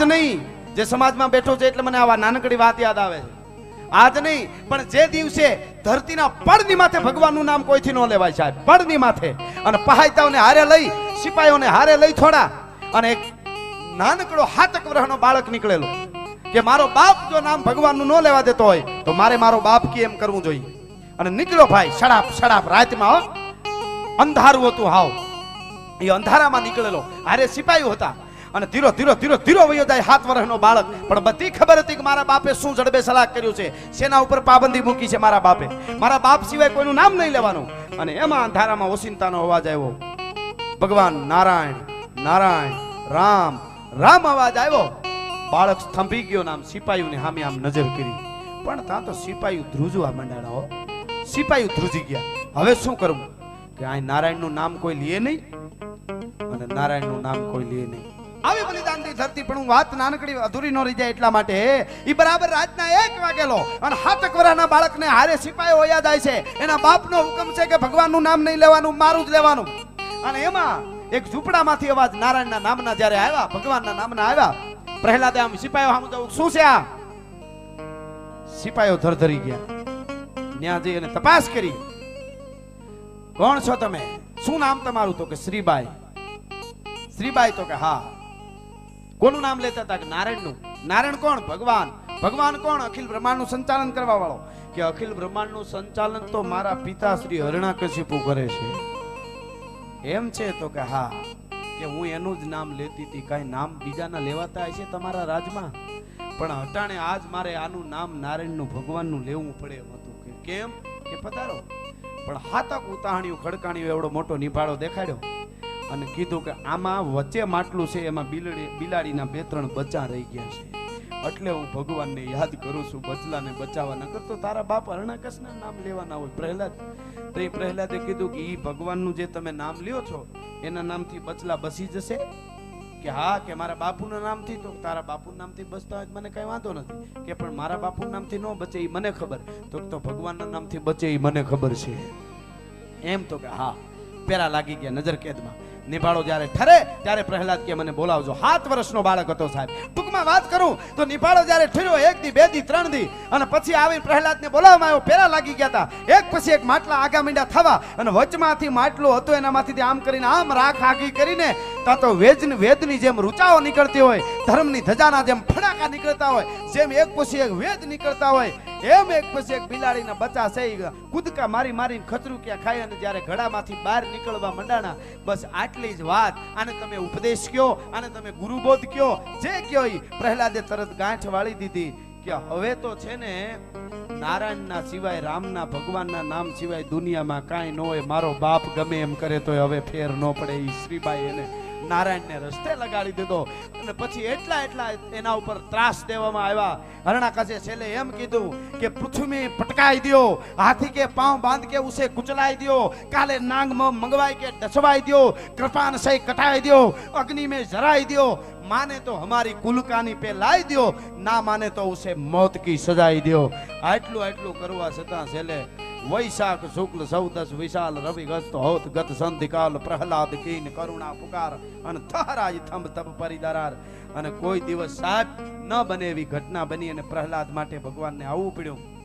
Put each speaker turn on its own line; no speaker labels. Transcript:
આજ નહીં જે સમાજમાં બેઠો છે એટલે મને આવા નાનકડી વાત યાદ આવે આજ નહીં, પણ જે દિવસે ધરતીના પડની માથે ભગવાનનું નામ કોઈથી ન લેવાય સાહેબ, પડની માથે. અને પહાયતાઓને હારે લઈ સિપાહીઓને હારે લઈ થોડા, અને એક નાનકડો હાતક ગ્રહનો બાળક નીકળેલો કે મારો બાપ જો નામ ભગવાનનું ન લેવા દેતો હોય, તો મારે મારો બાપ કે એમ કરવું જોઈએ? અને નીકળ્યો ભાઈ સડાપ સડાપ રાતમાં અંધારું હતું હાવ. એ અંધારામાં નીકળેલો. હારે સિપાહીઓ હતા. અને ધીરો ધીરો ધીરો ધીરો વયો જાય હાથ વર્ષનો બાળક. પણ બધી ખબર હતી કે મારા બાપે શું જડબે સલાહ કર્યું છે. શેના ઉપર પાબંદી મૂકી છે મારા બાપે. મારા બાપ સિવાય કોઈનું નામ નહીં લેવાનું. અને એમાં અંધારામાં ઓસિંતાનો અવાજ આવ્યો. ભગવાન નારાયણ નારાયણ, રામ રામ અવાજ આવ્યો. બાળક સ્તંભી ગયો નામ સિપાહીઓને સામે આમ નજર કરી. પણ ત્યાં તો સિપાહીઓ ધ્રુજવા માંડ્યા હો. સિપાહીઓ ધ્રુજી ગયા. હવે શું કરવું? કે આ નારાયણનું નામ કોઈ લે નહીં. અને નારાયણનું નામ કોઈ લે નહીં. આવી બલિદાનની ધરતી પણ હું વાત નાનકડી, અધૂરી ન રહી જાય એટલા માટે. એ બરાબર રાતના એક વાગેલો અને હાથક વરાના બાળકને હારે સિપાયો યાદ આવે છે. એના બાપનો હુકમ છે કે ભગવાનનું નામ નહીં લેવાનું, મારું જ લેવાનું. અને એમાં એક ઝૂંપડામાંથી અવાજ નારાયણના નામના જ્યારે આવ્યા, ભગવાનના નામના આવ્યા, પ્રહલાદે આમ સિપાયો સામે જવું, શું છે આ? સિપાયો ધરધરી ગયા. ત્યાં જઈ અને તપાસ કરી. કોણ છો તમે? શું નામ તમારું? તો કે, શ્રીબાઈ. શ્રીબાઈ તો કે, હા. કોનું નામ લેતા હતા? કે નારાયણનું? નારાયણ કોણ? ભગવાન. ભગવાન કોણ? અખિલ બ્રહ્માંડનું સંચાલન કરવા વાળો કે અખિલ બ્રહ્માંડનું સંચાલન તો મારા પિતા શ્રી હરણાકશિપુ કરે છે. એમ છે તો કે હા, કે હું એનું જ નામ લેતી હતી. કાંઈ નામ બીજાના લેવાતા હશે તમારા રાજમાં? પણ હટાણે આજ મારે આનું નામ નારાયણનું ભગવાનનું લેવું પડે એમ હતું. કે કેમ? કે પધારો. પણ હાથક ઉતાહણ્યું, ખડકાણ્યું એવડો મોટો નિભાળો દેખાડ્યો. અને કીધું કે આમાં વચ્ચે માટલું છે, એમાં બિલડી બિલાડીના બે ત્રણ બચ્ચા રહી ગયા છે. એટલે હું ભગવાનને યાદ કરું છું બચલાને બચાવવાના કરતો તારા બાપ હરણાકશના નામ લેવાના હોય. પ્રહલાદ. તો એ પ્રહલાદે કીધું કે એ ભગવાનનું જે તમે નામ લ્યો છો, એના નામથી બચલા બસી જશે? કે હા, કે મારા બાપુના નામથી? તો તારા બાપુના નામથી બચતા હોય મને કઈ વાંધો નથી. કે પણ મારા બાપુના નામથી ન બચે એ મને ખબર. તો તો ભગવાનના નામથી બચે એ મને ખબર છે. એમ તો કે હા. પેરા લાગી ગયા નજર કેદમાં નિભાળો જ્યારે ઠરે ત્યારે પ્રહલાદ કે મને બોલાવજો. સાત વર્ષનો બાળક હતો સાહેબ. ટૂંકમાં વાત કરું તો નિભાળો જ્યારે ઠર્યો, એક દી, બે દી, ત્રણ દી. અને પછી આવી પ્રહલાદને બોલાવવામાં આવ્યો. પેલા લાગી ગયા હતા એક પછી એક માટલા આગા મીંડા થવા અને વચમાંથી માટલું હતું એનામાંથી આમ કરીને આમ રાખ આગી કરીને તા તો વેદ વેદની જેમ રૂચાઓ નીકળતી હોય, ધર્મની ધજાના જેમ ફડાકા નીકળતા હોય, જેમ એક પછી એક વેદ નીકળતા હોય એમ એક પછી એક બિલાડીના બચ્ચા છે કૂદકા મારી મારીને ખતરું ક્યાં ખાય અને જ્યારે ઘડામાંથી બહાર નીકળવા મંડાણા, બસ આટલી જ વાત. આને તમે ઉપદેશ કયો, આને તમે ગુરુબોધ કયો, જે કયો પ્રહલાદે તરત ગાંઠ વાળી દીધી કે હવે તો છે ને નારાયણના સિવાય રામના ભગવાનના નામ સિવાય દુનિયામાં કાંઈ ન હોય, મારો બાપ ગમે એમ કરે તો હવે ફેર ન પડે એ શ્રીબાઈ એને નારાયણને રસ્તે લગાડી દીધો અને પછી એટલા એટલા એના ઉપર ત્રાસ દેવામાં આવ્યા. હરણાકાશે છેલ્લે એમ કીધું કે પૃથ્વી પટકાઈ દો હાથી કે પાવ બાંધ કે ઉસે કુચલાઈ દો કાલે નાંગ મંગવાઈ કે ડસવાઈ દો કૃપાન સહી કટાઈ દો અગ્નિ મેં જરાઈ દો માને તો હમારી કુલકાની પે લાવી દો ના માને તો ઉસે મોત કી સજાઈ દો આટલું આટલું કરવા છતાં છેલ્લે વૈશાખ શુક્લ સૌદસ વિશાલ રવિ ગસ્ત હોત ગત સંધિકાલ પ્રહલાદ કીન કરુણા પુકાર અને થરાજ થંભ તપ પરિદરાર. અને કોઈ દિવસ સાહેબ ન બને એવી ઘટના બની અને પ્રહલાદ માટે ભગવાનને આવવું પડ્યું.